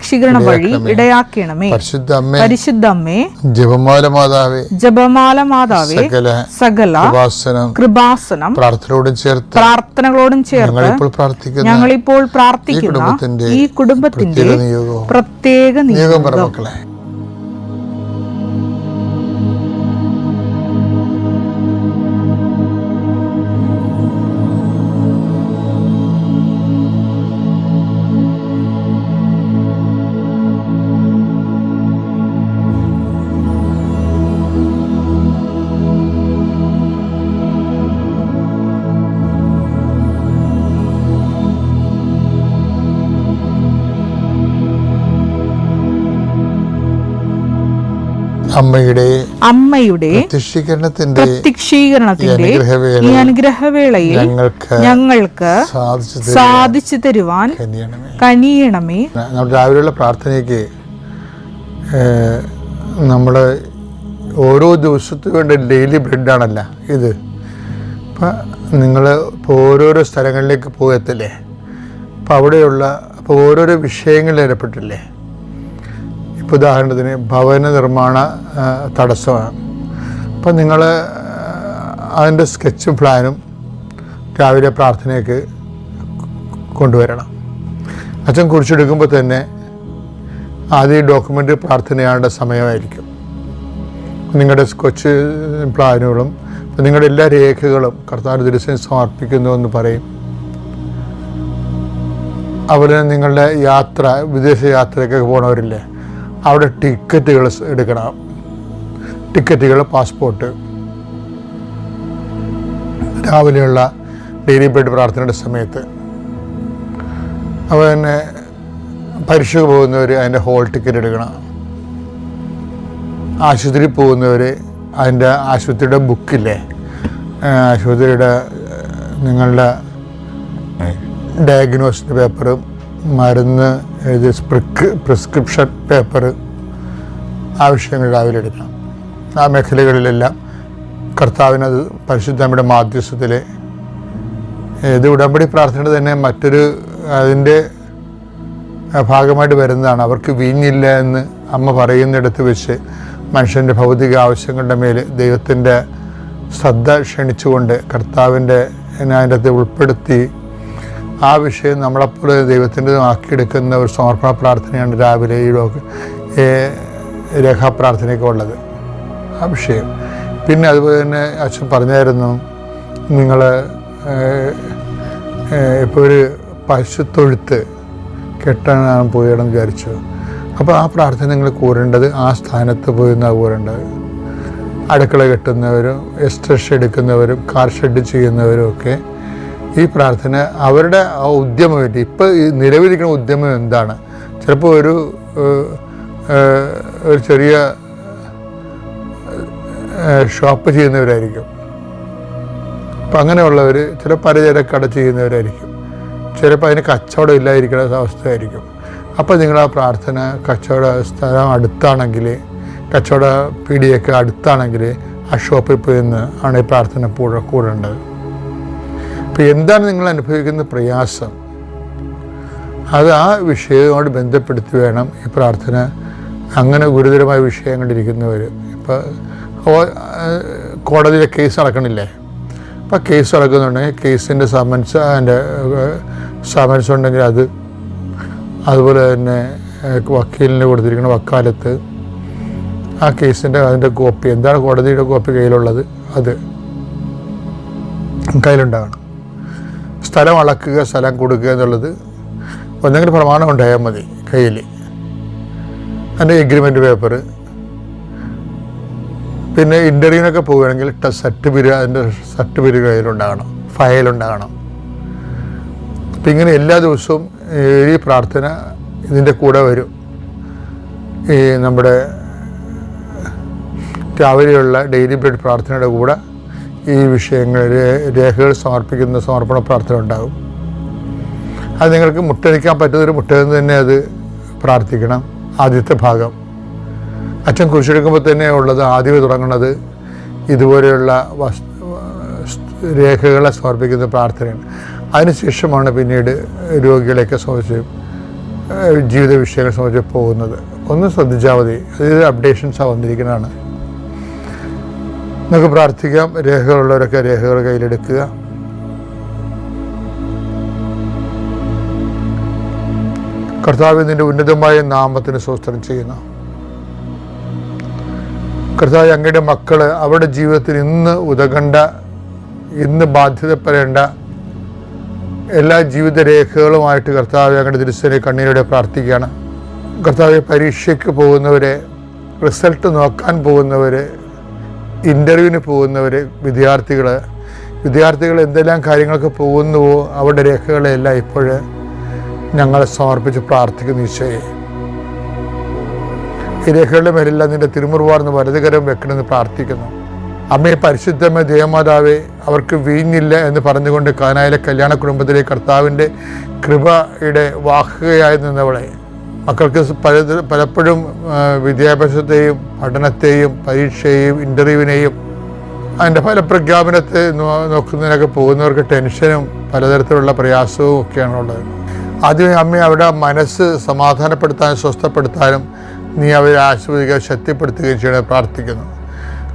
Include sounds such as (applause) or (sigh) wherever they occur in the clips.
ഈ വഴി ഇടയാക്കണമേ. പരിശുദ്ധമ്മേ. പരിശുദ്ധ അമ്മേ ജപമാല മാതാവേ ജപമാല മാതാവേ സകല സകല കൃപാസനം. കൃപാസനം. പ്രാർത്ഥനയോടും ചേർത്ത് പ്രാർത്ഥനകളോടും ചേർത്ത് ഞങ്ങളിപ്പോൾ പ്രാർത്ഥിക്കുന്ന ഈ കുടുംബത്തിന്റെ പ്രത്യേക നിയോഗം നിയോഗം. മക്കളെ. അമ്മയുടെ അമ്മയുടെ പ്രത്യക്ഷീകരണത്തിന്റെ പ്രത്യക്ഷീകരണത്തിന്റെ ഈ അനുഗ്രഹവേളയിൽ ഞങ്ങൾക്ക് ഞങ്ങൾക്ക് സാധിച്ചു തരുവാൻ കനിയണമേ. നമ്മുടെ രാവിലെയുള്ള പ്രാർത്ഥനയ്ക്ക് നമ്മൾ ഓരോ ദിവസത്തിന് വേണ്ട ഡെയിലി ബ്രെഡാണല്ല ഇത്. അപ്പം നിങ്ങൾ ഇപ്പോൾ ഓരോരോ സ്ഥലങ്ങളിലേക്ക് പോകത്തില്ലേ? അപ്പോൾ അവിടെയുള്ള അപ്പോൾ ഓരോരോ വിഷയങ്ങളിൽ ഏർപ്പെട്ടില്ലേ ഇപ്പോൾ ഉദാഹരണത്തിന് ഭവന നിർമ്മാണ തടസ്സമാണ്. അപ്പം നിങ്ങൾ അതിന്റെ സ്കെച്ചും പ്ലാനും രാവിലെ പ്രാർത്ഥനയ്ക്ക് കൊണ്ടുവരണം. അച്ഛൻ കുറിച്ചെടുക്കുമ്പോൾ തന്നെ ആദ്യം ഡോക്യുമെന്റ് പ്രാർത്ഥനയാണ്ട സമയമായിരിക്കും. നിങ്ങളുടെ സ്കെച്ച് പ്ലാനുകളും നിങ്ങളുടെ എല്ലാ രേഖകളും കർത്താവ് ദിവസം സമർപ്പിക്കുന്നു എന്ന് പറയും. അതുപോലെ നിങ്ങളുടെ യാത്ര വിദേശ യാത്രയ്ക്കൊക്കെ പോണവരില്ലേ? അവിടെ ടിക്കറ്റുകൾ എടുക്കണം. ടിക്കറ്റുകൾ പാസ്പോർട്ട്. രാവിലെയുള്ള ഡെയിലി ബെഡ് പ്രാർത്ഥനയുടെ സമയത്ത്. അപ്പോൾ തന്നെ പരീക്ഷയ്ക്ക് പോകുന്നവർ അതിന്റെ ഹോൾ ടിക്കറ്റ് എടുക്കണം. ആശുപത്രി പോകുന്നവർ അതിന്റെ ആശുപത്രിയുടെ ബുക്കില്ലേ? ആശുപത്രിയുടെ നിങ്ങളുടെ ഡയഗ്നോസിന്റെ പേപ്പറും മരുന്ന് പ്രിക് പ്രിസ്ക്രിപ്ഷൻ പേപ്പർ ആവശ്യങ്ങൾ എടുക്കണം. ആ മേഖലകളിലെല്ലാം കർത്താവിനത് പരിശുദ്ധമ്മയുടെ മാധ്യസ്ഥത്തിൽ ഇത് ഉടമ്പടി പ്രാർത്ഥനയുടെ തന്നെ മറ്റൊരു അതിന്റെ ഭാഗമായിട്ട് വരുന്നതാണ്. അവർക്ക് വീഞ്ഞില്ല എന്ന് അമ്മ പറയുന്നിടത്ത് വെച്ച് മനുഷ്യന്റെ ഭൗതിക ആവശ്യങ്ങളുടെ മേൽ ദൈവത്തിന്റെ ശ്രദ്ധ ക്ഷണിച്ചുകൊണ്ട് കർത്താവിന്റെ അതിന്റെ അകത്ത് ഉൾപ്പെടുത്തി ആ വിഷയം നമ്മളെപ്പോലെ ദൈവത്തിന്റെ ആക്കിയെടുക്കുന്ന ഒരു സമർപ്പണ പ്രാർത്ഥനയാണ് രാവിലെ ഈ ലോക രേഖാപ്രാർത്ഥനയൊക്കെ ഉള്ളത്. ആ വിഷയം. പിന്നെ അതുപോലെ തന്നെ അച്ഛൻ പറഞ്ഞായിരുന്നു നിങ്ങൾ ഇപ്പോൾ ഒരു പശുത്തൊഴുത്ത് കെട്ടാനാണ് പോയതെന്ന് വിചാരിച്ചു. അപ്പോൾ ആ പ്രാർത്ഥന നിങ്ങൾ കൂരേണ്ടത് ആ സ്ഥാനത്ത് പോയി നിന്നാണ് കൂരേണ്ടത്. അടുക്കള കെട്ടുന്നവരും എസ്റ്റർ എടുക്കുന്നവരും കാർ ഷെഡ് ചെയ്യുന്നവരും ഒക്കെ ഈ പ്രാർത്ഥന അവരുടെ ആ ഉദ്യമമായിട്ട് ഇപ്പോൾ ഈ നിലവിലിരിക്കുന്ന ഉദ്യമം എന്താണ്? ചിലപ്പോൾ ഒരു ഒരു ചെറിയ ഷോപ്പ് ചെയ്യുന്നവരായിരിക്കും. അപ്പം അങ്ങനെയുള്ളവർ ചില പലചരക്കട ചെയ്യുന്നവരായിരിക്കും. ചിലപ്പോൾ അതിന് കച്ചവടം ഇല്ലാതിരിക്കുന്ന അവസ്ഥയായിരിക്കും. അപ്പോൾ നിങ്ങൾ ആ പ്രാർത്ഥന കച്ചവട സ്ഥലം അടുത്താണെങ്കിൽ കച്ചവട പീടിയൊക്കെ അടുത്താണെങ്കിൽ ആ ഷോപ്പിൽ പോയി നിന്ന് ആണ് ഈ പ്രാർത്ഥന കൂടെ കൂടേണ്ടത്. അപ്പോൾ എന്താണ് നിങ്ങൾ അനുഭവിക്കുന്ന പ്രയാസം? അത് ആ വിഷയവുമായിട്ട് ബന്ധപ്പെടുത്തി വേണം ഈ പ്രാർത്ഥന. അങ്ങനെ ഗുരുതരമായ വിഷയങ്ങളിരിക്കുന്നവർ ഇപ്പോൾ കോടതിയിലെ കേസ് നടക്കണില്ലേ? അപ്പോൾ കേസ് നടക്കുന്നുണ്ടെങ്കിൽ കേസിന്റെ സമൻസ് അതിന്റെ സമൻസ് ഉണ്ടെങ്കിൽ അത്. അതുപോലെ തന്നെ വക്കീലിന് കൊടുത്തിരിക്കുന്ന വക്കാലത്ത് ആ കേസിന്റെ അതിന്റെ കോപ്പി എന്താണ് കോടതിയുടെ കോപ്പി കയ്യിലുള്ളത്? അത്. കയ്യിലുണ്ടാകണം സ്ഥലം അളക്കുക സ്ഥലം കൊടുക്കുക എന്നുള്ളത് ഒന്നെങ്കിൽ പ്രമാണം ഉണ്ടായാൽ മതി കയ്യിൽ. അതിന്റെ എഗ്രിമെന്റ് പേപ്പർ പിന്നെ ഇന്റർവ്യൂവിനൊക്കെ പോവുകയാണെങ്കിൽ സർട്ടിഫിക്കറ്റ് അതിന്റെ സർട്ടിഫിക്കറ്റ് കയ്യിലുണ്ടാകണം ഫയലുണ്ടാകണം അപ്പം ഇങ്ങനെ എല്ലാ ദിവസവും ഈ പ്രാർത്ഥന ഇതിന്റെ കൂടെ വരും. ഈ നമ്മുടെ രാവിലെയുള്ള ഡെയിലി ബ്രെഡ് പ്രാർത്ഥനയുടെ കൂടെ ഈ വിഷയങ്ങൾ രേഖകൾ സമർപ്പിക്കുന്ന സമർപ്പണ പ്രാർത്ഥന ഉണ്ടാകും. അത് നിങ്ങൾക്ക് മുട്ടടിക്കാൻ പറ്റുന്നൊരു മുട്ടയെന്ന് തന്നെ അത് പ്രാർത്ഥിക്കണം. ആദ്യത്തെ ഭാഗം. അച്ഛൻ കുറിച്ചെടുക്കുമ്പോൾ തന്നെ ഉള്ളത് ആദ്യമേ തുടങ്ങുന്നത് ഇതുപോലെയുള്ള രേഖകളെ സമർപ്പിക്കുന്ന പ്രാർത്ഥനയാണ്. അതിനുശേഷമാണ് പിന്നീട് രോഗികളെയൊക്കെ സംബന്ധിച്ച് ജീവിത വിഷയങ്ങളെ സംബന്ധിച്ച് പോകുന്നത്. ഒന്ന് ശ്രദ്ധിച്ചാൽ മതി. അതായത് അപ്ഡേഷൻസാണ് വന്നിരിക്കുന്നതാണ്. നമുക്ക് പ്രാർത്ഥിക്കാം. രേഖകളുള്ളവരൊക്കെ രേഖകൾ കയ്യിലെടുക്കുക. കർത്താവ് നിന്റെ ഉന്നതമായ നാമത്തിന് സ്വസ്ത്രം ചെയ്യുന്നു. കർത്താവ് അങ്ങയുടെ മക്കൾ അവരുടെ ജീവിതത്തിൽ ഇന്ന് ഉതകണ്ട ഇന്ന് ബാധ്യതപ്പെടേണ്ട എല്ലാ ജീവിത രേഖകളുമായിട്ട് കർത്താവ് അങ്ങയുടെ തിരുസനെ കണ്ണീരോടെ പ്രാർത്ഥിക്കുകയാണ്. കർത്താവ് പരീക്ഷയ്ക്ക് പോകുന്നവരെ റിസൾട്ട് നോക്കാൻ പോകുന്നവര് ഇന്റർവ്യൂവിന് പോകുന്നവർ വിദ്യാർത്ഥികൾ വിദ്യാർത്ഥികൾ എന്തെല്ലാം കാര്യങ്ങൾക്ക് പോകുന്നുവോ അവരുടെ രേഖകളെല്ലാം ഇപ്പോൾ ഞങ്ങളെ സമർപ്പിച്ച് പ്രാർത്ഥിക്കുന്നു ഈശോയെ. ഈ രേഖകളുടെ മേലെല്ലാം നിന്റെ തിരുമുറുവാർന്ന് വലതുകരം വെക്കണമെന്ന് പ്രാർത്ഥിക്കുന്നു. അമ്മയെ പരിശുദ്ധമേ ദേവമാതാവേ അവർക്ക് വീഞ്ഞില്ല എന്ന് പറഞ്ഞുകൊണ്ട് കാനായിലെ കല്യാണ കുടുംബത്തിലെ കർത്താവിന്റെ കൃപയുടെ വാഹകയായി നിന്നവളെ മക്കൾക്ക് പല പലപ്പോഴും വിദ്യാഭ്യാസത്തെയും പഠനത്തെയും പരീക്ഷയെയും ഇന്റർവ്യൂവിനെയും അതിന്റെ ഫലപ്രഖ്യാപനത്തെ നോക്കുന്നതിനൊക്കെ പോകുന്നവർക്ക് ടെൻഷനും പലതരത്തിലുള്ള പ്രയാസവും ഒക്കെയാണ് ഉള്ളത്. ആദ്യമേ അമ്മ അവിടെ മനസ്സ് സമാധാനപ്പെടുത്താനും സ്വസ്ഥപ്പെടുത്താനും നീ അവരെ ആശ്വദിക്കുക ശക്തിപ്പെടുത്തുകയും ചെയ്യണമെന്ന് പ്രാർത്ഥിക്കുന്നു.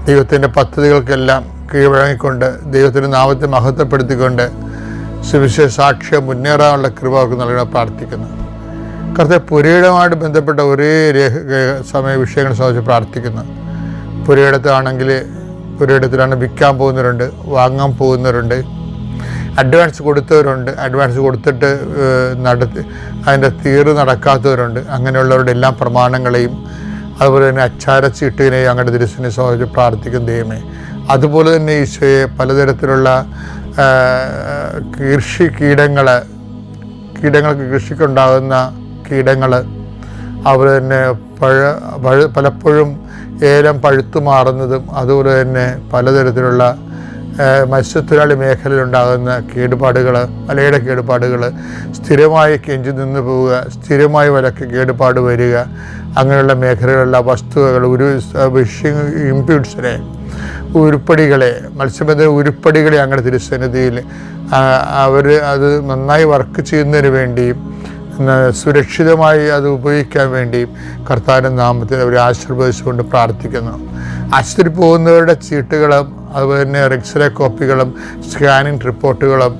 ദൈവത്തിന്റെ പദ്ധതികൾക്കെല്ലാം കീഴ്വഴങ്ങിക്കൊണ്ട് ദൈവത്തിന്റെ നാമത്തെ മഹത്വപ്പെടുത്തിക്കൊണ്ട് സുവിശേഷ സാക്ഷ്യം മുന്നേറാനുള്ള കൃപ അവർക്ക് നൽകണം പ്രാർത്ഥിക്കുന്നു. കർത്താവ് പുരയിടമായിട്ട് ബന്ധപ്പെട്ട ഒരേ രേഖ സമയ വിഷയങ്ങൾ സംബന്ധിച്ച് പ്രാർത്ഥിക്കുന്നു. പുരയിടത്താണെങ്കിൽ പുരയിടത്തിലാണ് വിൽക്കാൻ പോകുന്നവരുണ്ട് വാങ്ങാൻ പോകുന്നവരുണ്ട് അഡ്വാൻസ് കൊടുത്തവരുണ്ട് അഡ്വാൻസ് കൊടുത്തിട്ട് നടത്തി അതിന്റെ തീറ് നടക്കാത്തവരുണ്ട് അങ്ങനെയുള്ളവരുടെ എല്ലാ പ്രമാണങ്ങളെയും അതുപോലെ തന്നെ അച്ചാരച്ചീട്ടിനെയും അങ്ങോട്ട് തിരുസിനെ സംബന്ധിച്ച് പ്രാർത്ഥിക്കും ദൈവമേ. അതുപോലെ തന്നെ ഈശോയെ പലതരത്തിലുള്ള കൃഷി കീടങ്ങൾ കീടങ്ങൾക്ക് കൃഷിക്കുണ്ടാകുന്ന കീടങ്ങൾ അതുപോലെ തന്നെ പഴ പഴ പലപ്പോഴും ഏലം പഴുത്തു മാറുന്നതും അതുപോലെ തന്നെ പലതരത്തിലുള്ള മത്സ്യത്തൊഴിലാളി മേഖലയിലുണ്ടാകുന്ന കേടുപാടുകൾ വലയുടെ കേടുപാടുകൾ സ്ഥിരമായി കെഞ്ചി നിന്ന് പോവുക സ്ഥിരമായി വലക്ക് കേടുപാട് വരിക അങ്ങനെയുള്ള മേഖലകളിലുള്ള വസ്തുവകൾ ഒരു വിഷിങ് ഇമ്പ്യൂട്ട്സിനെ ഉരുപ്പടികളെ മത്സ്യബന്ധന ഉരുപ്പടികളെ അങ്ങനെ തിരുസന്നിധിയിൽ അവർ അത് നന്നായി വർക്ക് ചെയ്യുന്നതിന് വേണ്ടിയും സുരക്ഷിതമായി അത് ഉപയോഗിക്കാൻ വേണ്ടി കർത്താവിന്റെ നാമത്തിൽ അവരെ ആശീർവദിച്ചുകൊണ്ട് പ്രാർത്ഥിക്കുന്നു. ആശുപത്രി പോകുന്നവരുടെ ചീട്ടുകളും അതുപോലെ തന്നെ എക്സ്റേ കോപ്പികളും സ്കാനിങ് റിപ്പോർട്ടുകളും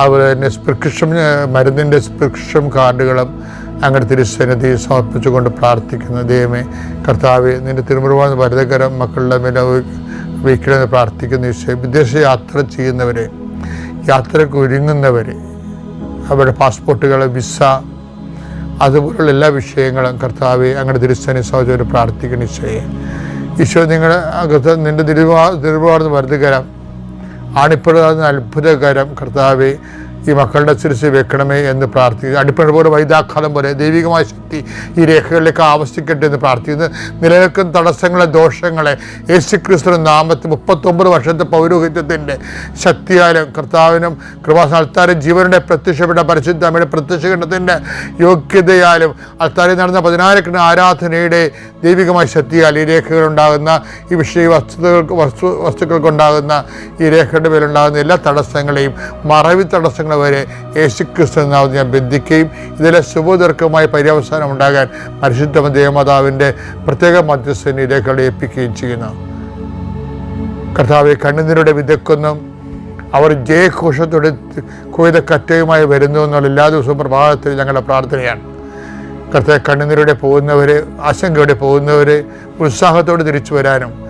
അതുപോലെ തന്നെ പ്രിസ്ക്രിപ്ഷൻ മരുന്നിന്റെ പ്രിസ്ക്രിപ്ഷൻ കാർഡുകളും അങ്ങനെ തിരുസന്നിധി സമർപ്പിച്ചുകൊണ്ട് പ്രാർത്ഥിക്കുന്നു. ദൈവമേ കർത്താവ് നിന്റെ തിരുമുറുവാൻ വരതകരം മക്കളുടെ മേലെ വയ്ക്കണമെന്ന് പ്രാർത്ഥിക്കുന്നു. ഈശോ വിദേശ യാത്ര ചെയ്യുന്നവരെ യാത്രയ്ക്ക് ഒരുങ്ങുന്നവരെ അവരുടെ പാസ്പോർട്ടുകൾ വിസ അതുപോലുള്ള എല്ലാ വിഷയങ്ങളും കർത്താവ് അങ്ങനെ തിരുസനി സഹോദരൻ പ്രാർത്ഥിക്കണം ഈശോയെ. ഈശോ നിങ്ങളുടെ അകത്ത് നിന്റെ തിരുവാ തിരുവാർന്ന് വർദ്ധകരം ആണിപ്പെടുന്ന അത്ഭുതകരം കർത്താവെ ഈ മക്കളുടെ ശിരസ് വെക്കണമേ എന്ന് പ്രാർത്ഥിക്കുന്നു. അടിപ്പഴ പോലെ വൈദാഘാതം പോലെ ദൈവികമായ ശക്തി ഈ രേഖകളിലേക്ക് ആവശ്യിക്കട്ടെ എന്ന് പ്രാർത്ഥിക്കുന്നു. നിലനിൽക്കുന്ന തടസ്സങ്ങളെ ദോഷങ്ങളെ യേശു ക്രിസ്തു നാമത്തിൽ മുപ്പത്തൊമ്പത് വർഷത്തെ പൗരോഹിത്യത്തിന്റെ ശക്തിയാലും കർത്താവിനും കൃപാസ്ഥാനത്താരും ജീവനുടെ പ്രത്യക്ഷപ്പെട്ട പരിശുദ്ധ അമ്മയുടെ പ്രത്യക്ഷഘട്ടത്തിന്റെ യോഗ്യതയാലും അൽത്താരിൽ നടന്ന പതിനായിരക്കണ ആരാധനയുടെ ദൈവികമായ ശക്തിയാൽ ഈ രേഖകളുണ്ടാകുന്ന ഈ വിഷയ വസ്തുതകൾക്ക് വസ്തു വസ്തുക്കൾക്കുണ്ടാകുന്ന ഈ രേഖയുടെ മേലുണ്ടാകുന്ന എല്ലാ തടസ്സങ്ങളെയും മറവി തടസ്സങ്ങൾ വരെ യേശുക്രിസ്തു നാമത്തിൽ ഞാൻ ബന്ധിക്കുകയും ഇതിലെ ശുഭദീർഘമായ പര്യവസാനം ഉണ്ടാകാൻ പരിശുദ്ധ ദേവമാതാവിന്റെ പ്രത്യേക മധ്യസ്ഥനിലേക്ക് ഏൽപ്പിക്കുകയും ചെയ്യുന്നു. കർത്താവെ കണ്ണുനീരുടെ വിതക്കൊന്നും അവർ ജയഘോഷത്തോടെ കൊയ്ത കറ്റയുമായി വരുന്നു എന്നുള്ള എല്ലാ ദിവസവും പ്രഭാതത്തിൽ ഞങ്ങളുടെ പ്രാർത്ഥനയാണ്. കർത്താവ് കണ്ണുനീരോടെ പോകുന്നവർ ആശങ്കയോടെ പോകുന്നവർ ഉത്സാഹത്തോടെ തിരിച്ചു വരാനും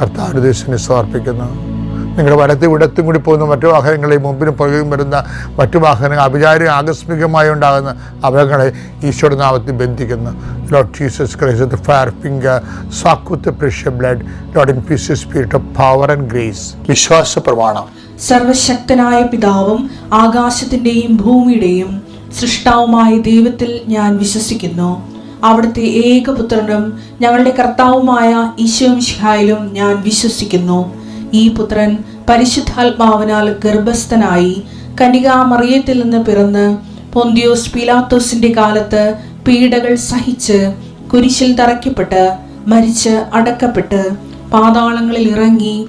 കർത്താവിന്റെ തിരുസന്നിധി സമർപ്പിക്കുന്നു. നിങ്ങളുടെ വലത്തും ഇടത്തും കൂടി പോകുന്ന മറ്റു വാഹനങ്ങളെ മുമ്പിനും പുറകിലും വരുന്ന മറ്റു വാഹനങ്ങൾ അഭിചാരം ആകസ്മികമായി ഉണ്ടാകുന്ന അപകടങ്ങളെ ഈശോയുടെ നാമത്തിൽ ബന്ധിക്കുന്നു. Lord Jesus Christ fire finger സാക്കൂത്ത് precious blood lord in peace spirit of power and grace വിശ്വാസ പ്രമാണം. സർവശക്തനായ പിതാവും ആകാശത്തിന്റെയും ഭൂമിയുടെയും സൃഷ്ടാവുമായ ദൈവത്തിൽ ഞാൻ വിശ്വസിക്കുന്നു. അവിടുത്തെ ഏകപുത്രനും ഞങ്ങളുടെ കർത്താവുമായ ഈശോമിഷിഹായിലും ഞാൻ വിശ്വസിക്കുന്നു. ഈ പുത്രൻ പരിശുദ്ധാത്മാവിനാൽ ഗർഭസ്ഥനായി കനികാമറിയത്തിൽ നിന്ന് പിറന്ന് പൊന്തിയോസ് പീലാത്തോസിന്റെ കാലത്ത് പീഡകൾ സഹിച്ച് കുരിശിൽ തറയ്ക്കപ്പെട്ട് മരിച്ച് അടക്കപ്പെട്ട് പാതാളങ്ങളിൽ ഇറങ്ങി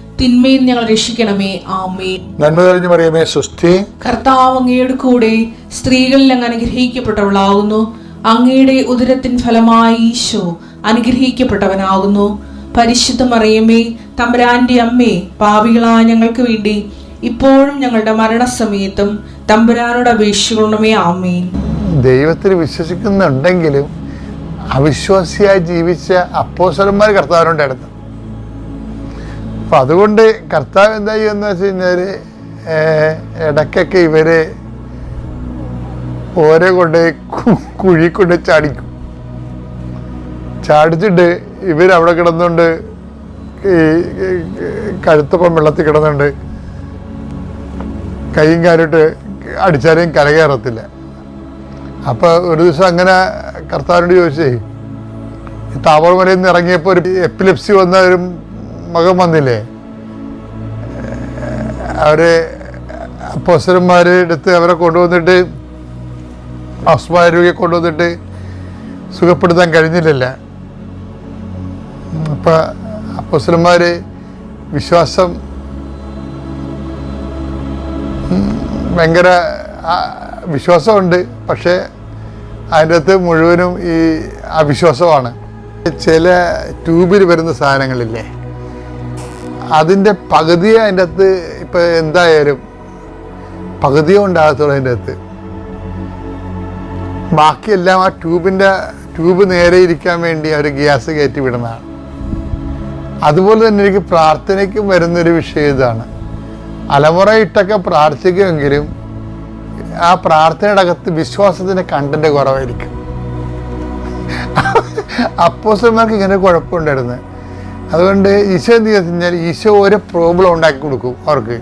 തിന്മയിൽ ഞങ്ങൾ രക്ഷിക്കണമേ. ആമേ നന്മ തെളിഞ്ഞു മറിയമേ സുസ്ഥി കർത്താവ് അങ്ങയുടെ കൂടെ സ്ത്രീകളിൽ അങ്ങ് അനുഗ്രഹിക്കപ്പെട്ടവളാകുന്നു. അങ്ങയുടെ ഉദരത്തിൻ ഫലമായി ഈശോ അനുഗ്രഹിക്കപ്പെട്ടവനാകുന്നു. പരിശുദ്ധ മറിയമ്മേ തമ്പുരാന്റെ അമ്മേ പാപികളായ ഞങ്ങൾക്ക് വേണ്ടി ഇപ്പോഴും ഞങ്ങളുടെ മരണസമയത്തും തമ്പുരാനോട് അപേക്ഷിക്കണമേ. ആമേൻ. ദൈവത്തിൽ വിശ്വസിക്കുന്നുണ്ടെങ്കിലും അവിശ്വാസിയായി ജീവിച്ച അപ്പോസരന്മാർ കർത്താവിനോട് കർത്താവിനുണ്ടായിരുന്നു അപ്പം അതുകൊണ്ട് കർത്താവ് എന്താ ചെയ്യുമെന്ന് വെച്ച് കഴിഞ്ഞാൽ ഇടക്കൊക്കെ ഇവർ ഓരോ കൊണ്ട് കുഴി കൊണ്ട് ചാടിക്കും. ചാടിച്ചിട്ട് ഇവരവിടെ കിടന്നുകൊണ്ട് ഈ കഴുത്തപ്പം വെള്ളത്തിൽ കിടന്നുണ്ട് കൈയും കാലിട്ട് അടിച്ചാലും കരകയറത്തില്ല. അപ്പോൾ ഒരു ദിവസം അങ്ങനെ കർത്താവിനോട് ചോദിച്ചേ ഈ താമരമലയിൽ നിന്ന് ഇറങ്ങിയപ്പോൾ ഒരു എപ്പിലെപ്സി വന്ന ഒരു മകൻ വന്നില്ലേ? അവർ അപ്പോസരന്മാരെ എടുത്ത് അവരെ കൊണ്ടുവന്നിട്ട് അസ്മാരൂപയെ കൊണ്ടുവന്നിട്ട് സുഖപ്പെടുത്താൻ കഴിഞ്ഞില്ലല്ല? അപ്പം അപ്പോസരന്മാർ വിശ്വാസം ഭയങ്കര വിശ്വാസമുണ്ട്. പക്ഷേ അതിന്റെ അകത്ത് മുഴുവനും ഈ അവിശ്വാസമാണ്. ചില ട്യൂബിൽ വരുന്ന സാധനങ്ങളില്ലേ? അതിന്റെ പകുതിയെ അതിന്റെ അകത്ത് ഇപ്പം എന്തായാലും പകുതിയോ ഉണ്ടാകത്തുള്ളൂ അതിന്റെ അകത്ത്. ബാക്കിയെല്ലാം ആ ട്യൂബിന്റെ ട്യൂബ് നേരെ ഇരിക്കാൻ വേണ്ടി അവർ ഗ്യാസ് കയറ്റി വിടുന്നതാണ്. അതുപോലെ തന്നെ എനിക്ക് പ്രാർത്ഥനയ്ക്കും വരുന്നൊരു വിഷയം ഇതാണ്. അലമുറയിട്ടൊക്കെ പ്രാർത്ഥിക്കുമെങ്കിലും ആ പ്രാർത്ഥനയുടെ അകത്ത് വിശ്വാസത്തിന്റെ കണ്ടന്റ് കുറവായിരിക്കും. അപ്പോസന്മാർക്ക് ഇങ്ങനെ കുഴപ്പമുണ്ടായിരുന്നു അതുകൊണ്ട് ഈശോ എന്ത് ചെയ്തു കഴിഞ്ഞാൽ ഈശോ ഒരു പ്രോബ്ലം ഉണ്ടാക്കി കൊടുക്കും അവർക്ക്.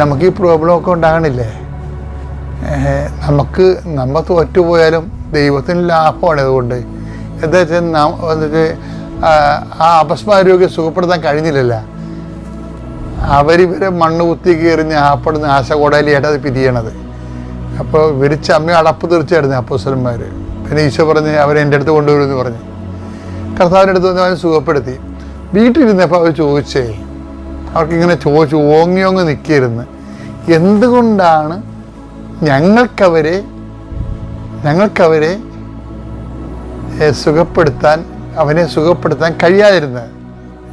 നമുക്ക് ഈ പ്രോബ്ലം ഒക്കെ ഉണ്ടാകണില്ലേ? നമുക്ക് നമ്മൾ തോറ്റുപോയാലും ദൈവത്തിന് ലാഭമാണ് അതുകൊണ്ട്. എന്താ വെച്ചാൽ ആ അപസ്മാരോഗ്യം സുഖപ്പെടുത്താൻ കഴിഞ്ഞില്ലല്ല. അവരിവരെ മണ്ണ് കുത്തി കയറിഞ്ഞ് ആപ്പെടുന്ന ആശകോടാലിയായിട്ട് അത് പിരിയണത്. അപ്പോൾ ഇവർ ചമ്മി അടപ്പ് തീർച്ചയായിരുന്നു അപ്പോസലന്മാർ പിന്നെ ഈശോ പറഞ്ഞ് അവരെ എന്റെ അടുത്ത് കൊണ്ടുവരുമെന്ന് പറഞ്ഞ്. കർത്താവിന്റെ അടുത്ത് വന്ന് അവനെ സുഖപ്പെടുത്തി. വീട്ടിലിരുന്നപ്പോൾ അവർ ചോദിച്ചേ? അവർക്കിങ്ങനെ ചോദിച്ചു ഓങ്ങി ഓങ്ങി നിൽക്കിയിരുന്ന് എന്തുകൊണ്ടാണ് ഞങ്ങൾക്കവരെ ഞങ്ങൾക്കവരെ സുഖപ്പെടുത്താൻ അവനെ സുഖപ്പെടുത്താൻ കഴിയാതിരുന്നത്?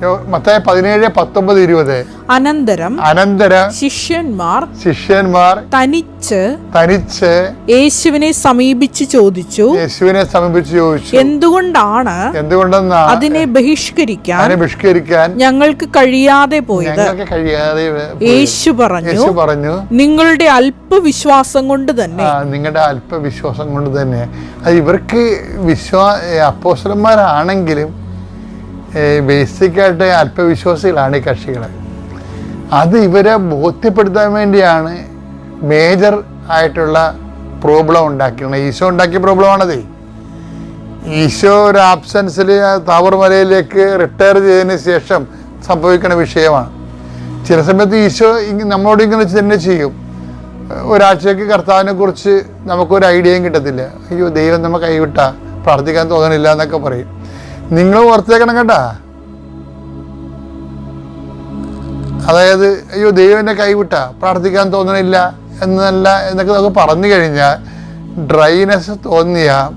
മത്തായ പതിനേഴ് പത്തൊമ്പത് ഇരുപത്. അനന്തരം അനന്തര ശിഷ്യന്മാർ ശിഷ്യന്മാർ തനിച്ച് തനിച്ച് യേശുവിനെ സമീപിച്ച് ചോദിച്ചു. യേശുവിനെ സമീപിച്ച് ചോദിച്ചു. എന്തുകൊണ്ടാണ് എന്തുകൊണ്ടെന്നാ? അതിനെ ബഹിഷ്കരിക്കാൻ ബഹിഷ്കരിക്കാൻ ഞങ്ങൾക്ക് കഴിയാതെ പോയത്? കഴിയാതെ. യേശു പറഞ്ഞു യേശു പറഞ്ഞു നിങ്ങളുടെ അല്പവിശ്വാസം കൊണ്ട് തന്നെ. നിങ്ങളുടെ അല്പവിശ്വാസം കൊണ്ട് തന്നെ. അത് ഇവർക്ക് വിശ്വാ അപ്പോസലന്മാരാണെങ്കിലും ബേസിക്കായിട്ട് അല്പവിശ്വാസികളാണ് ഈ കക്ഷികൾ അത് ഇവരെ ബോധ്യപ്പെടുത്താൻ വേണ്ടിയാണ് മേജർ ആയിട്ടുള്ള പ്രോബ്ലം ഉണ്ടാക്കിയത് ഈശോ ഉണ്ടാക്കിയ പ്രോബ്ലമാണത്. ഈശോ ഒരു ആബ്സെൻസിൽ താവർമലയിലേക്ക് റിട്ടയർ ചെയ്തതിന് ശേഷം സംഭവിക്കുന്ന വിഷയമാണ്. ചില സമയത്ത് ഈശോ നമ്മളോട് ഇങ്ങനെ തന്നെ ചെയ്യും. ഒരാഴ്ചയ്ക്ക് കർത്താവിനെ കുറിച്ച് നമുക്കൊരു ഐഡിയയും കിട്ടത്തില്ല. അയ്യോ ദൈവം നമ്മൾ കൈവിട്ട പ്രാർത്ഥിക്കാൻ തോന്നണില്ല എന്നൊക്കെ പറയും. നിങ്ങൾ ഓർത്തേക്കണം കേട്ടാ അതായത് അയ്യോ ദൈവം എന്നെ കൈവിട്ട പ്രാർത്ഥിക്കാൻ തോന്നണില്ല എന്നല്ല എന്നൊക്കെ നമുക്ക് പറഞ്ഞു കഴിഞ്ഞാൽ ഡ്രൈനെസ് തോന്നിയ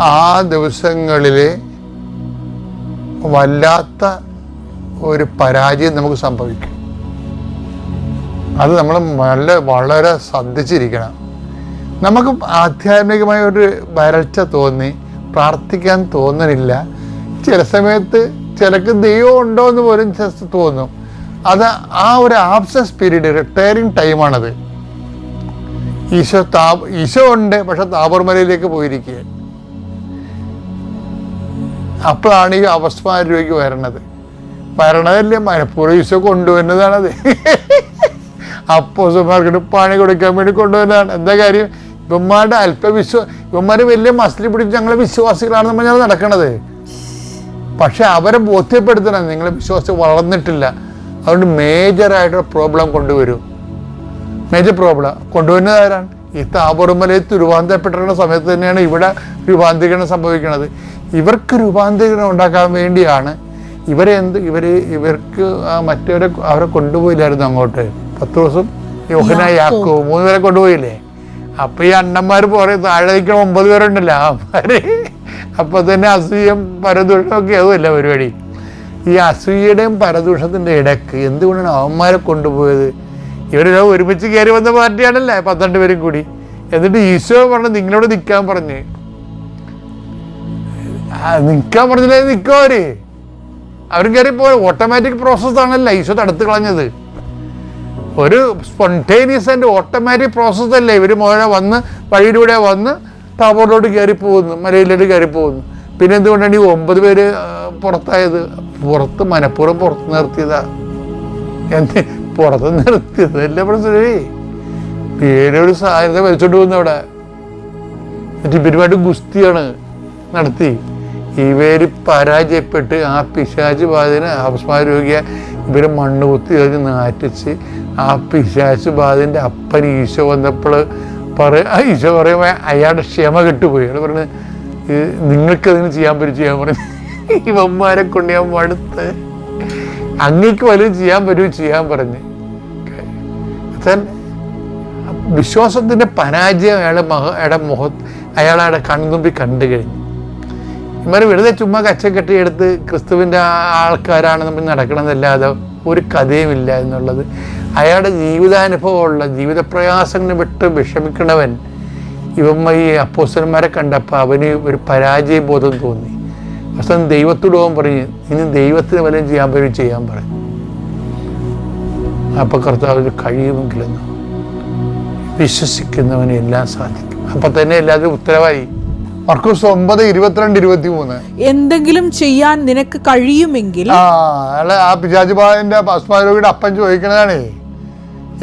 ആ ദിവസങ്ങളിൽ വല്ലാത്ത ഒരു പരാജയം നമുക്ക് സംഭവിക്കും. അത് നമ്മൾ നല്ല വളരെ ശ്രദ്ധിച്ചിരിക്കണം. നമുക്ക് ആധ്യാത്മികമായ ഒരു വരൾച്ച തോന്നി പ്രാർത്ഥിക്കാൻ തോന്നണില്ല. ചില സമയത്ത് ചിലക്ക് ദൈവം ഉണ്ടോ എന്ന് പോലും തോന്നും. അത് ആ ഒരു ആബ്സൻസ് പീരീഡ് റിട്ടയറിങ് ടൈമാണത് ഈശോ താ ഈശോ ഉണ്ട് പക്ഷെ താപർമലയിലേക്ക് പോയിരിക്കുക അപ്പോഴാണ് ഈ അവസ്ഥമാരിലേക്ക് വരണത്. വരണതല്ലേ മനഃപൂർവം ഈശോ കൊണ്ടുവരുന്നതാണത്. (laughs) അപ്പോസന്മാർക്ക് പണി കൊടുക്കാൻ വേണ്ടി കൊണ്ടുവരുന്നതാണ്. എന്താ കാര്യം? ഇവന്മാരുടെ അല്പവിശ്വാ ഇവന്മാർ വലിയ മസിലി പിടിച്ച് ഞങ്ങളെ വിശ്വാസികളാണെന്ന് പറഞ്ഞാൽ നടക്കണത്. പക്ഷെ അവരെ ബോധ്യപ്പെടുത്തണം. നിങ്ങളെ വിശ്വാസം വളർന്നിട്ടില്ല. അതുകൊണ്ട് മേജറായിട്ടുള്ള പ്രോബ്ലം കൊണ്ടുവരും. Major problem. കൊണ്ടുവരുന്നത് ആരാണ്? ഈ താപറുമലയിൽ രൂപാന്തരപ്പെട്ടിരുന്ന സമയത്ത് തന്നെയാണ് ഇവിടെ രൂപാന്തരീകരണം സംഭവിക്കുന്നത്. ഇവർക്ക് രൂപാന്തരീകരണം ഉണ്ടാക്കാൻ വേണ്ടിയാണ് ഇവരെ എന്ത് ഇവർ ഇവർക്ക് മറ്റവരെ അവരെ കൊണ്ടുപോയില്ലായിരുന്നു അങ്ങോട്ട്. പത്ത് ദിവസം യോഹന യാക്കോ. മൂന്ന് പേരെ കൊണ്ടുപോയില്ലേ? അപ്പൊ ഈ അണ്ണന്മാർ പോരെ താഴെ നിൽക്കണ ഒമ്പത് പേരുണ്ടല്ലോ അവന്മാര് അപ്പൊ തന്നെ അസൂയം പരദൂഷമൊക്കെ അതുമല്ല പരിപാടി. ഈ അസൂയയുടെയും പരദൂഷത്തിന്റെ ഇടയ്ക്ക് എന്തുകൊണ്ടാണ് അവന്മാരെ കൊണ്ടുപോയത്? ഇവരെല്ലാം ഒരുമിച്ച് കയറി വന്ന പാർട്ടിയാണല്ലേ പന്ത്രണ്ട് പേരും കൂടി. എന്നിട്ട് ഈശോ പറഞ്ഞു നിങ്ങളോട് നിൽക്കാൻ പറഞ്ഞ്. നിൽക്കാൻ പറഞ്ഞില്ലേ നിൽക്കോ അവർ. അവർ കയറി പോയ ഓട്ടോമാറ്റിക് പ്രോസസ്സാണല്ലോ ഈശോ തടുത്ത് കളഞ്ഞത്. ഒരു സ്പോണ്ടേനിയസ് ആൻഡ് ഓട്ടോമാറ്റിക് പ്രോസസ് അല്ലേ? ഇവർ മുതലെ വന്ന് വഴിയിലൂടെ വന്ന് ടാബോർഡിലോട്ട് കയറി പോകുന്നു മലയിലോട്ട് കയറി പോകുന്നു. പിന്നെ എന്തുകൊണ്ടാണ് ഈ ഒമ്പത് പേര് പുറത്തായത്? പുറത്ത് മനഃപൂർവം പുറത്ത് നിർത്തിയതാ. എന്ത് പുറത്ത് നിർത്തിയതല്ലേ പ്രശ്നേ പ്രശ്നമേ പേരൊരു സാധ്യത വലിച്ചോണ്ട് പോകുന്നു അവിടെ. എന്നിട്ട് ഇവരുമായിട്ട് ഗുസ്തിയാണ് നടത്തി. ഇവർ പരാജയപ്പെട്ട് ആ പിശാച് ബാധനെ അപസ്മാരോഗ്യ ഇവർ മണ്ണ് കുത്തി കഴിഞ്ഞ് നാറ്റിച്ച് ആ പിശാച് ബാധന്റെ അപ്പൻ ഈശോ വന്നപ്പോൾ പറ ഈശോ പറയുമ്പോൾ അയാളുടെ ക്ഷമ കെട്ടുപോയി. അയാൾ പറഞ്ഞു നിങ്ങൾക്ക് അതിന് ചെയ്യാൻ പറ്റും ചെയ്യാൻ പറഞ്ഞു ഇവന്മാരെ കൊണ്ട് ഞാൻ മടുത്ത്. അങ്ങേക്ക് വലുത് ചെയ്യാൻ പറ്റും ചെയ്യാൻ പറഞ്ഞ് വിശ്വാസത്തിന്റെ പരാജയം അയാളുടെ മഹ അയാളുടെ മുഖ അയാളുടെ കൺതുമ്പി കണ്ടു കഴിഞ്ഞു. ഇവർ വെറുതെ ചുമ്മാ കച്ച കെട്ടിയെടുത്ത് ക്രിസ്തുവിന്റെ ആൾക്കാരാണ് നമ്മൾ നടക്കണമെന്നല്ലാതെ ഒരു കഥയുമില്ല എന്നുള്ളത്. അയാളുടെ ജീവിതാനുഭവമുള്ള ജീവിത പ്രയാസങ്ങൾ വിട്ട് വിഷമിക്കണവൻ ഇവമ്മ ഈ കണ്ടപ്പോൾ അവന് ഒരു പരാജയബോധം തോന്നി. അവസാനം ദൈവത്തോട് പറഞ്ഞ് പറഞ്ഞു ഇനി ദൈവത്തിന് വല്ലതും ചെയ്യാൻ പറ്റും ചെയ്യാൻ പറഞ്ഞു അപ്പൊ കർത്താവിന് കഴിയുമെങ്കിലെന്നോ വിശ്വസിക്കുന്നവന് എല്ലാം സാധിക്കും. അപ്പൊ തന്നെ എല്ലാവരും ഉത്തരവായി. മർക്കൂസ് ഒമ്പത് ഇരുപത്തിരണ്ട് ഇരുപത്തി മൂന്ന് എന്തെങ്കിലും ചെയ്യാൻ നിനക്ക് കഴിയുമെങ്കിൽ ആ പിശാചുബാദിന്റെ ഭസ്മാരോഗിയുടെ അപ്പൻ ചോദിക്കണതാണേ.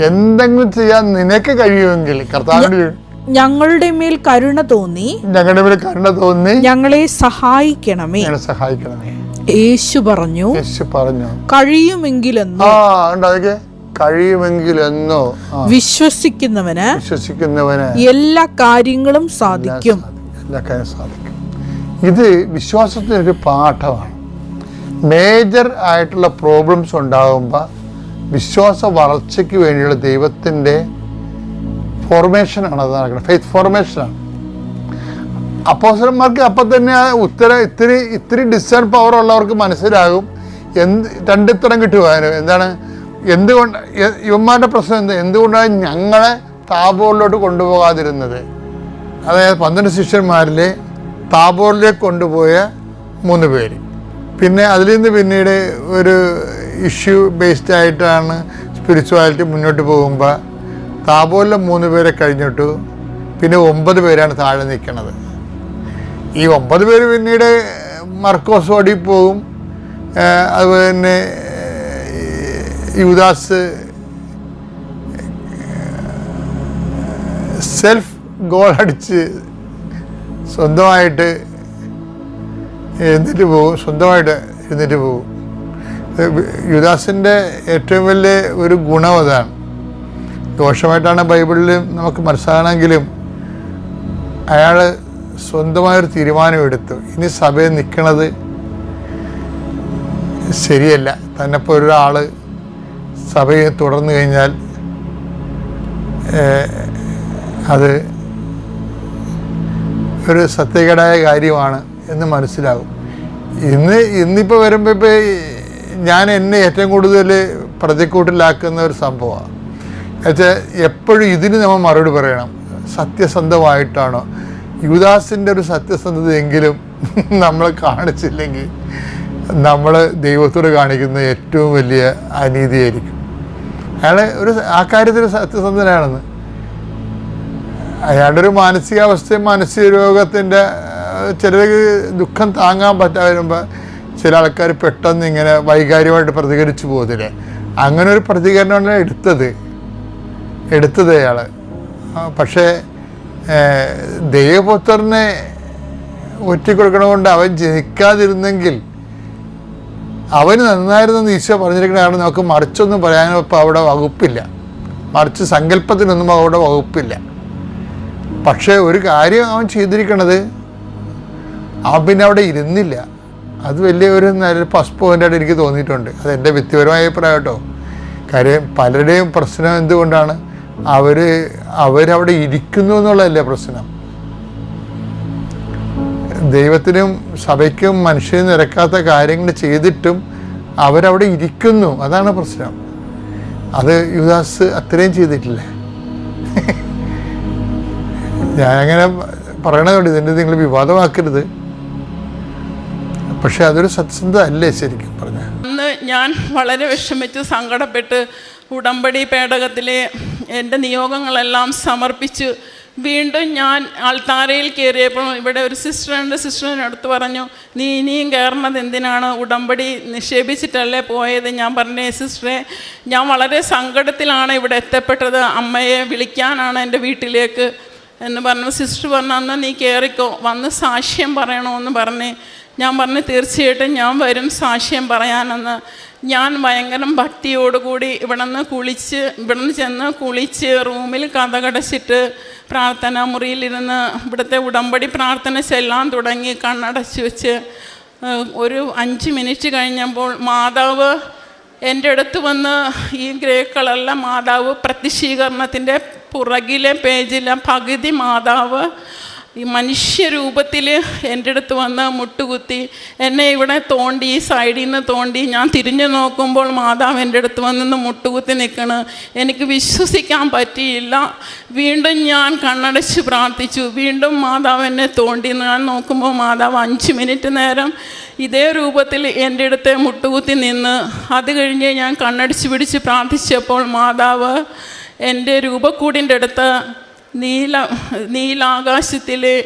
എന്തെങ്കിലും ചെയ്യാൻ നിനക്ക് കഴിയുമെങ്കിൽ കർത്താവിന്റെ ഞങ്ങളുടെ മേൽ കരുണ തോന്നി. ഞങ്ങളുടെ മേൽ കരുണ തോന്നി. ഞങ്ങളെ സഹായിക്കണമേ. ഞങ്ങളെ സഹായിക്കണമേ. യേശു പറഞ്ഞു യേശു പറഞ്ഞു. കഴിയുമെങ്കിലെന്നോ? ആ ഉണ്ടാകെ കഴിയുമെങ്കിലെന്നോ? വിശ്വസിക്കുന്നവന് വിശ്വസിക്കുന്നവന് എല്ലാ കാര്യങ്ങളും സാധിക്കും. കാര്യം സാധിക്കും. ഇത് വിശ്വാസത്തിനൊരു പാഠമാണ്. മേജർ ആയിട്ടുള്ള പ്രോബ്ലംസ് ഉണ്ടാകുമ്പോൾ വിശ്വാസ വളർച്ചയ്ക്ക് വേണ്ടിയുള്ള ദൈവത്തിന്റെ ഫോർമേഷനാണ് അത് നടക്കുന്നത്. ഫെയ്ത്ത് ഫോർമേഷനാണ് അപ്പോസരന്മാർക്ക് അപ്പം തന്നെ ആ ഉത്തരം ഇത്തിരി ഇത്തിരി ഡിസേൺ പവർ ഉള്ളവർക്ക് മനസ്സിലാകും എന്ത് രണ്ടുത്തരം കിട്ടുവാനും എന്താണ്? എന്തുകൊണ്ട് ഇവന്മാരുടെ പ്രശ്നം എന്ത്? എന്തുകൊണ്ടാണ് ഞങ്ങളെ താപോളിലോട്ട് കൊണ്ടുപോകാതിരുന്നത്? അതായത് പന്ത്രണ്ട് ശിഷ്യന്മാരിൽ താബോറിലേക്ക് കൊണ്ടുപോയ മൂന്ന് പേര്. പിന്നെ അതിൽ നിന്ന് പിന്നീട് ഒരു ഇഷ്യൂ ബേസ്ഡ് ആയിട്ടാണ് സ്പിരിച്വാലിറ്റി മുന്നോട്ട് പോകുമ്പോൾ താബോറിലെ മൂന്ന് പേരെ കഴിഞ്ഞിട്ടു പിന്നെ ഒമ്പത് പേരാണ് താഴെ നിൽക്കുന്നത് ഈ ഒമ്പത് പേര് പിന്നീട് മർക്കോസ് ഓടി പോകും അതുപോലെ തന്നെ യുദാസ് സെൽഫ് ഗോൾ അടിച്ച് സ്വന്തമായിട്ട് എഴുന്നേറ്റ് പോകും സ്വന്തമായിട്ട് എഴുന്നേറ്റ് പോകും. യുദാസിന്റെ ഏറ്റവും വലിയ ഒരു ഗുണം അതാണ്. ദോഷമായിട്ടാണ് ബൈബിളിൽ നമുക്ക് മനസ്സിലാകണമെങ്കിലും അയാൾ സ്വന്തമായൊരു തീരുമാനമെടുത്തു. ഇനി സഭയിൽ നിൽക്കണത് ശരിയല്ല. തന്നെപ്പോൾ ഒരാൾ സഭയെ തുടർന്നു കഴിഞ്ഞാൽ അത് ഒരു സത്യകേടായ കാര്യമാണ് എന്ന് മനസ്സിലാകും. ഇന്ന് ഇന്നിപ്പോൾ വരുമ്പോൾ ഇപ്പോൾ ഞാൻ എന്നെ ഏറ്റവും കൂടുതൽ പ്രതിക്കൂട്ടിലാക്കുന്ന ഒരു സംഭവമാണ്. എന്നുവെച്ചാൽ എപ്പോഴും ഇതിന് നമ്മൾ മറുപടി പറയണം. സത്യസന്ധമായിട്ടാണോ? യുദാസിന്റെ ഒരു സത്യസന്ധതയെങ്കിലും നമ്മൾ കാണിച്ചില്ലെങ്കിൽ നമ്മൾ ദൈവത്തോട് കാണിക്കുന്ന ഏറ്റവും വലിയ അനീതിയായിരിക്കും. അയാൾ ഒരു ആ കാര്യത്തിൽ സത്യസന്ധനാണെന്ന്. അയാളുടെ ഒരു മാനസികാവസ്ഥയും മാനസിക രോഗത്തിന്റെ ചിലർക്ക് ദുഃഖം താങ്ങാൻ പറ്റാതെ വരുമ്പോൾ ചില ആൾക്കാർ പെട്ടെന്ന് ഇങ്ങനെ വൈകാരികമായിട്ട് പ്രതികരിച്ചു പോകത്തില്ലേ? അങ്ങനെ ഒരു പ്രതികരണമാണ് എടുത്തത്. എടുത്തത് അയാൾ പക്ഷേ ദൈവപുത്രനെ ഒറ്റിക്കൊടുക്കണമുണ്ട് അവൻ ജനിക്കാതിരുന്നെങ്കിൽ അവന് നന്നായിരുന്നെന്ന് ഈശോ പറഞ്ഞിരിക്കുന്നതാണ് നമുക്ക് മറിച്ചൊന്നും പറയാനോ അവിടെ വകുപ്പില്ല. മറിച്ച് സങ്കല്പത്തിനൊന്നും അവിടെ വകുപ്പില്ല. പക്ഷേ ഒരു കാര്യം അവൻ ചെയ്തിരിക്കണത്. അവൻ പിന്നെ അവിടെ ഇരുന്നില്ല. അത് വലിയ ഒരു നല്ല പ്ലസ് പോയിന്റായിട്ട് എനിക്ക് തോന്നിയിട്ടുണ്ട്. അത് എന്റെ വ്യക്തിപരമായ അഭിപ്രായം കേട്ടോ. കാര്യം പലരുടെയും പ്രശ്നം എന്തുകൊണ്ടാണ്? അവർ അവരവിടെ ഇരിക്കുന്നു എന്നുള്ളതല്ലേ പ്രശ്നം. ദൈവത്തിനും സഭയ്ക്കും മനുഷ്യനും നിരക്കാത്ത കാര്യങ്ങൾ ചെയ്തിട്ടും അവരവിടെ ഇരിക്കുന്നു. അതാണ് പ്രശ്നം. അത് യുദാസ് അത്രയും ചെയ്തിട്ടില്ലേ? (laughs) ഞാനങ്ങനെ പറയണതുകൊണ്ട് ഇതിന്റെ നിങ്ങൾ വിവാദമാക്കരുത്. പക്ഷെ അതൊരു സത്യസന്ധത അല്ലേ ശരിക്കും പറഞ്ഞ? അന്ന് ഞാൻ വളരെ വിഷമിച്ച് സങ്കടപ്പെട്ട് ഉടമ്പടി പേടകത്തിലെ എന്റെ നിയോഗങ്ങളെല്ലാം സമർപ്പിച്ച് വീണ്ടും ഞാൻ ആൾത്താരയിൽ കയറിയപ്പോൾ ഇവിടെ ഒരു സിസ്റ്ററുണ്ട് സിസ്റ്ററിന്റെ അടുത്ത് പറഞ്ഞു നീ ഇനിയും കയറണത് എന്തിനാണ്? ഉടമ്പടി നിക്ഷേപിച്ചിട്ടല്ലേ പോയത്? ഞാൻ പറഞ്ഞു സിസ്റ്ററെ ഞാൻ വളരെ സങ്കടത്തിലാണ് ഇവിടെ എത്തപ്പെട്ടത്. അമ്മയെ വിളിക്കാനാണ് എന്റെ വീട്ടിലേക്ക് എന്ന് പറഞ്ഞു സിസ്റ്റർ പറഞ്ഞു അന്ന് നീ കയറിക്കോ വന്ന് സാക്ഷ്യം പറയണമെന്ന് പറഞ്ഞ് ഞാൻ പറഞ്ഞു തീർച്ചയായിട്ടും ഞാൻ വരും സാക്ഷ്യം പറയാനെന്ന്. ഞാൻ ഭയങ്കര ഭക്തിയോടുകൂടി ഇവിടെ നിന്ന് കുളിച്ച് ഇവിടെ നിന്ന് ചെന്ന് കുളിച്ച് റൂമിൽ കഥകടച്ചിട്ട് പ്രാർത്ഥനാ മുറിയിലിരുന്ന് ഇവിടുത്തെ ഉടമ്പടി പ്രാർത്ഥന ചെല്ലാൻ തുടങ്ങി കണ്ണടച്ച് വെച്ച് ഒരു അഞ്ച് മിനിറ്റ് കഴിഞ്ഞപ്പോൾ മാതാവ് എന്റെ അടുത്ത് വന്ന് ഈ ഗ്രേ കളറിലെ മാതാവ് പ്രത്യക്ഷീകരണത്തിന്റെ പുറകിലെ പേജിലെ പകുതി മാതാവ് ഈ മനുഷ്യരൂപത്തിൽ എന്റെ അടുത്ത് വന്ന് മുട്ടുകുത്തി എന്നെ ഇവിടെ തോണ്ടി ഈ സൈഡിൽ നിന്ന് തോണ്ടി ഞാൻ തിരിഞ്ഞു നോക്കുമ്പോൾ മാതാവ് എന്റെ അടുത്ത് വന്ന് മുട്ടുകുത്തി നിൽക്കണ് എനിക്ക് വിശ്വസിക്കാൻ പറ്റിയില്ല. വീണ്ടും ഞാൻ കണ്ണടച്ച് പ്രാർത്ഥിച്ചു. വീണ്ടും മാതാവ് എന്നെ തോണ്ടി ഞാൻ നോക്കുമ്പോൾ മാതാവ് അഞ്ച് മിനിറ്റ് നേരം ഇതേ രൂപത്തിൽ എന്റെ അടുത്ത് മുട്ടുകുത്തി നിന്ന് അത് കഴിഞ്ഞ് ഞാൻ കണ്ണടിച്ച് പിടിച്ച് പ്രാർത്ഥിച്ചപ്പോൾ മാതാവ് എന്റെ രൂപക്കൂടിന്റെ അടുത്ത് നീല നീലാകാശത്തിലെ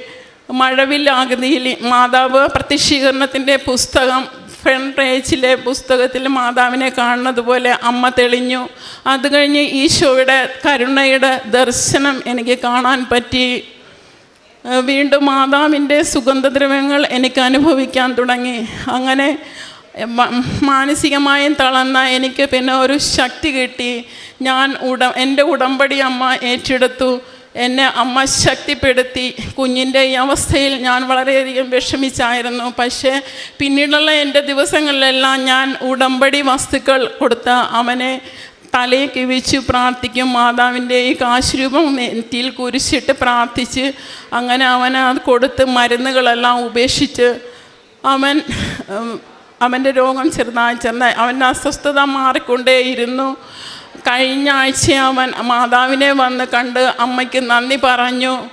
മഴവില്ലാകൃതിയിൽ മാതാവ് പ്രത്യക്ഷീകരണത്തിന്റെ പുസ്തകം ഫ്രണ്ട് പേജിലെ പുസ്തകത്തിൽ മാതാവിനെ കാണുന്നത് പോലെ അമ്മ തെളിഞ്ഞു. അത് കഴിഞ്ഞ് ഈശോയുടെ കരുണയുടെ ദർശനം എനിക്ക് കാണാൻ പറ്റി. വീണ്ടും മാതാവിന്റെ സുഗന്ധദ്രവ്യങ്ങൾ എനിക്ക് അനുഭവിക്കാൻ തുടങ്ങി. അങ്ങനെ മാനസികമായും തളർന്ന എനിക്ക് പിന്നെ ഒരു ശക്തി കിട്ടി. ഞാൻ ഉട എന്റെ ഉടമ്പടി അമ്മ ഏറ്റെടുത്തു. എന്നെ അമ്മ ശക്തിപ്പെടുത്തി. കുഞ്ഞിന്റെ ഈ അവസ്ഥയിൽ ഞാൻ വളരെയധികം വിഷമിച്ചായിരുന്നു. പക്ഷേ പിന്നീടുള്ള എന്റെ ദിവസങ്ങളിലെല്ലാം ഞാൻ ഉടമ്പടി വസ്തുക്കൾ കൊടുത്ത് അവനെ തലയെ കിവിച്ച് പ്രാർത്ഥിക്കും. മാതാവിന്റെ ഈ കാശുരൂപം നെറ്റിയിൽ കുരിശിട്ട് പ്രാർത്ഥിച്ച് അങ്ങനെ അവന് അത് കൊടുത്ത് മരുന്നുകളെല്ലാം ഉപേക്ഷിച്ച് അവൻ അവന്റെ രോഗം ചെറുതായി ചെറുതായി അവന്റെ അസ്വസ്ഥത മാറിക്കൊണ്ടേയിരുന്നു. കഴിഞ്ഞ ആഴ്ച അവൻ മാതാവിനെ വന്ന് കണ്ട് അമ്മയ്ക്ക് നന്ദി പറഞ്ഞു.